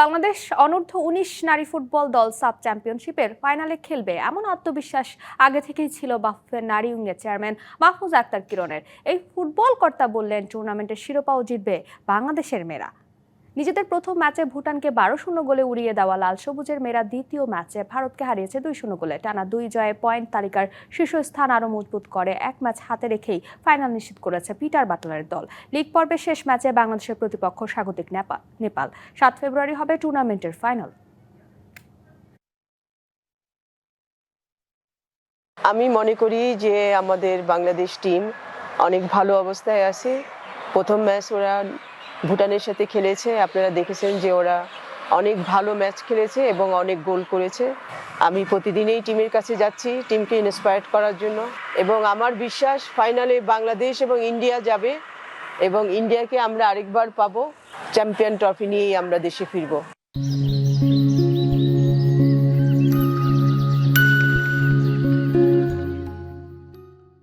বাংলাদেশ অনূর্ধ্ব উনিশ নারী ফুটবল দল সাব চ্যাম্পিয়নশিপের ফাইনালে খেলবে এমন আত্মবিশ্বাস আগে থেকেই ছিল বাফুফের নারী উইংয়ের চেয়ারম্যান মাহফুজ আক্তার কিরণের। এই ফুটবল কর্তা বললেন টুর্নামেন্টের শিরোপাও জিতবে বাংলাদেশের মেয়েরা। নিজেদের প্রথম ম্যাচে ভুটানকে বারো শূন্য গোলে উড়িয়ে দেওয়া লাল সবুজের মেয়েরা দ্বিতীয় ম্যাচে ভারতকে হারিয়েছে দুই শূন্য গোলে। টানা দুই জয়ে পয়েন্ট তালিকার শীর্ষস্থান আরও মজবুত করে, এক ম্যাচ হাতে রেখেই ফাইনাল নিশ্চিত করেছে পিটার বাটলারের দল। লিগ পর্বের শেষ ম্যাচে বাংলাদেশের প্রতিপক্ষ স্বাগতিক নেপাল নেপাল। সাত ফেব্রুয়ারি হবে টুর্নামেন্টের ফাইনাল। আমি মনে করি যে আমাদের বাংলাদেশ টিম অনেক ভালো অবস্থায় আছে। প্রথম ম্যাচ ওরা ভুটানের সাথে খেলেছে। আপনারা দেখেছেন যে ওরা অনেক ভালো ম্যাচ খেলেছে এবং অনেক গোল করেছে। আমি প্রতিদিনেই টিমের কাছে যাচ্ছি, টিমকে ইন্সপায়ার করার জন্য। এবং আমার বিশ্বাস ফাইনালে বাংলাদেশ এবং ইন্ডিয়া যাবে এবং ইন্ডিয়াকে আমরা আরেকবার পাবো। চ্যাম্পিয়ন ট্রফি নিয়েই আমরা দেশে ফিরবো।